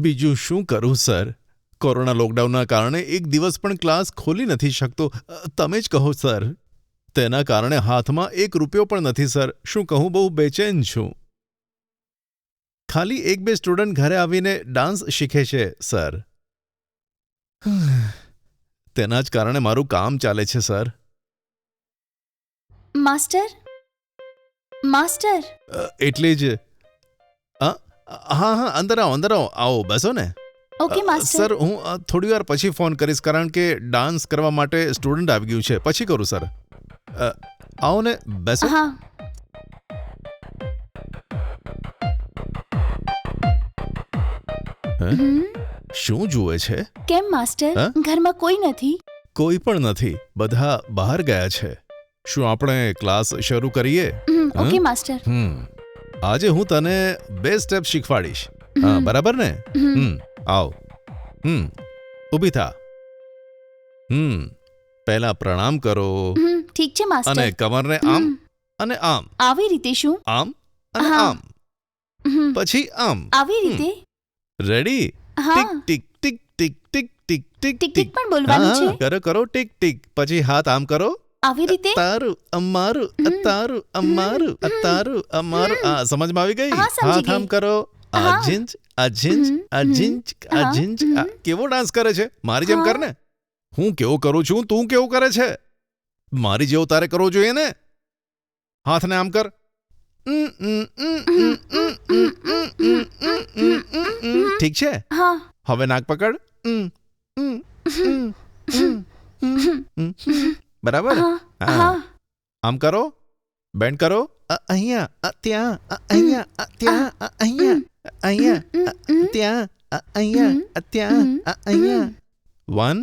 બીજું શું કરું સર? કોરોના લોકડાઉનના કારણે એક દિવસ પણ ક્લાસ ખોલી નથી શકતો. તમે જ કહો સર. તેના કારણે હાથમાં એક રૂપિયો પણ નથી સર. શું કહું બહુ બેચેન છું. ખાલી એક બે સ્ટુડન્ટ ઘરે આવીને ડાન્સ શીખે છે સર. તેના જ કારણે મારું કામ ચાલે છે સર. માસ્ટર? માસ્ટર? અ, એટલે જ. હા હા અંદર આવો અંદર આવો. આવો બેસો ને. ઓકે માસ્ટર સર હું થોડી વાર પછી ફોન કરીશ કારણ કે ડાન્સ કરવા માટે સ્ટુડન્ટ આવી ગયું છે. પછી કરું સર. આવો ને બેસો. હા. શું જુએ છે? કેમ માસ્ટર ઘરમાં કોઈ નથી? કોઈ પણ નથી. બધા બહાર ગયા છે. શું આપણે ક્લાસ શરૂ કરીએ? Okay master hmm. આજે હું તને બે સ્ટેપ શીખવાડીશ. હા બરાબર ને? હમ, આવ. હમ ઊભી થા. હમ પહેલા પ્રણામ કરો. ઠીક છે અને માસ્ટર કમરને આમ અને આમ. આવી રીતે શું? આમ અને આમ. પછી આમ. આવી રીતે? Ready tick tick tick tick tick tick tick. Tick પણ બોલવાનું છે. કરો કરો ટીક ટીક. પછી હાથ આમ કરો. આવી રીતે તારું અમારું તારું અમારું તારું અમારું આ સમજમાં આવી ગઈ હા થામ કરો આ જિંજ આ જિંજ આ જિંજ આ જિંજ કેવો ડાન્સ કરે છે મારી જેમ કર ને હું કેવો કરું છું તું કેવું કરે છે મારી જેવો તારે કરવો જોઈએ ને હાથને આમ કર ઠીક છે હવે નાક પકડ ઉમ, ઉમ, ઉમ, ઉમ, ઉમ, ઉમ, ઉમ. બરાબર હા હા. હા આમ કરો બેન્ડ કરો અ, અહીંયા અ, ત્યાં અ, અહીંયા અ, ત્યાં અ, અહીંયા અ, અહીંયા ઉમ, અ, ઉમ, ત્યાં અ, અહીંયા અ, ત્યાં અ, અહીંયા વન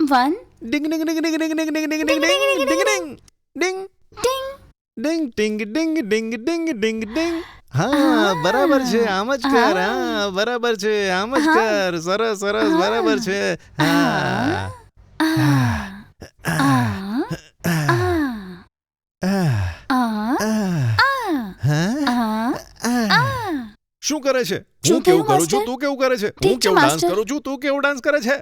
વન ડિંગ ડિંગ ડિંગ ડિંગ ડિંગ ડિંગ ડિંગ ડિંગ ડિંગ ડિંગ ડિંગ ડિંગ ડિંગ ડિંગ ડિંગ ડિંગ ડિંગ ડિંગ ડિંગ હા Ah. બરાબર છે આમ જ કર Ah. હા બરાબર છે આમ જ હા. કર સરસ સરસ Ah. બરાબર છે હા શું કરે છે? હું કેવું કરું છું? તું કેવું કરે છે? હું કેવું ડાન્સ કરું છું? તું કેવું ડાન્સ કરે છે?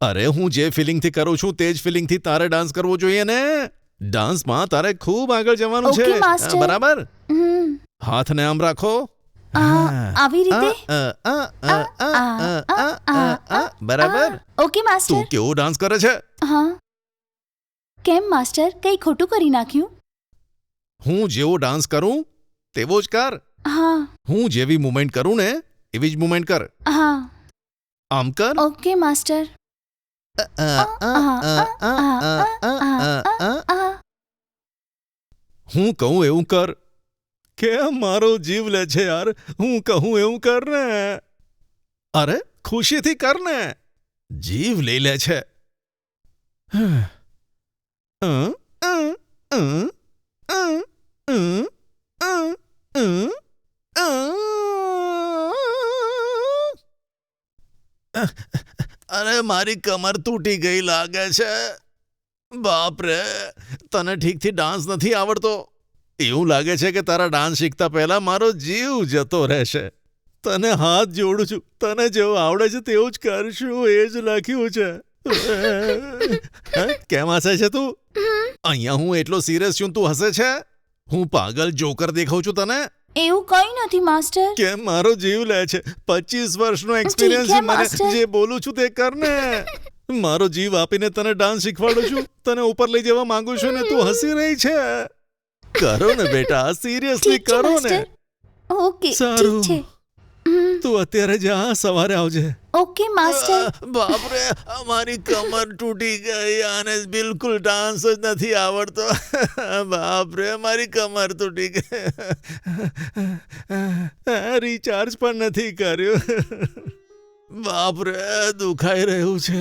અરે હું જે ફિલિંગથી કરું છું તે જ ફિલિંગથી તારે ડાન્સ કરવો જોઈએ ને? ડાન્સમાં તારે ખૂબ આગળ જવાનું છે. બરાબર? હાથને આમ રાખો. આવી રીતે? બરાબર? ઓકે માસ્ટર તું કેવો ડાન્સ કરે છે? હા. કેમ માસ્ટર કંઈ ખોટું કરી નાખ્યું? હું જેવો ડાન્સ કરું તેવો જ કર. હા હું જેવી મુમેન્ટ કરું ને એવી જ મુમેન્ટ કર હા આમ કર ઓકે માસ્ટર હું કહું એવું કર કેમ મારો જીવ લે છે યાર હું કહું એવું કર ને અરે ખુશીથી કર ને જીવ લઈ લે છે અ, અ, અ, અ, અ, અ, અ, અ. અરે મારી કમર તૂટી ગઈ લાગે છે. બાપ રે તને ઠીકથી ડાન્સ નથી આવડતો. એવું લાગે છે કે તારા ડાન્સ શીખતા પહેલા મારો જીવ જતો રહેશે. તને હાથ જોડું છું. તને જેવું આવડે છે તેવું જ કરશું. એ જ લખ્યું છે? કેમ હસે છે તું? અહીંયા હું એટલો સિરિયસ છું તું હસે છે? હું પાગલ જોકર દેખાઉં છું તને? એવું કઈ નથી માસ્ટર. કેમ મારો જીવ લે છે. પચીસ વર્ષનો એક્સપિરિયન્સ છે મને. જે બોલું છું તે કર ને મારો જીવ આપીને તને ડાન્સ શીખવાડું છું. તને ઉપર લઈ જવા માંગુ છું ને તું હસી રહી છે. કરો ને બેટા સિરિયસલી કરો ને. ઓકે સારું. ઠીક છે. તું અત્યારે જા સવારે આવજે. ઓકે માસ્ટર બાપરે અમારી કમર તૂટી ગઈ અને બિલકુલ ડાન્સ જ નથી આવડતો. બાપરે મારી કમર તૂટી ગઈ. રિચાર્જ પણ નથી કર્યું. બાપરે દુખાઈ રહ્યું છે.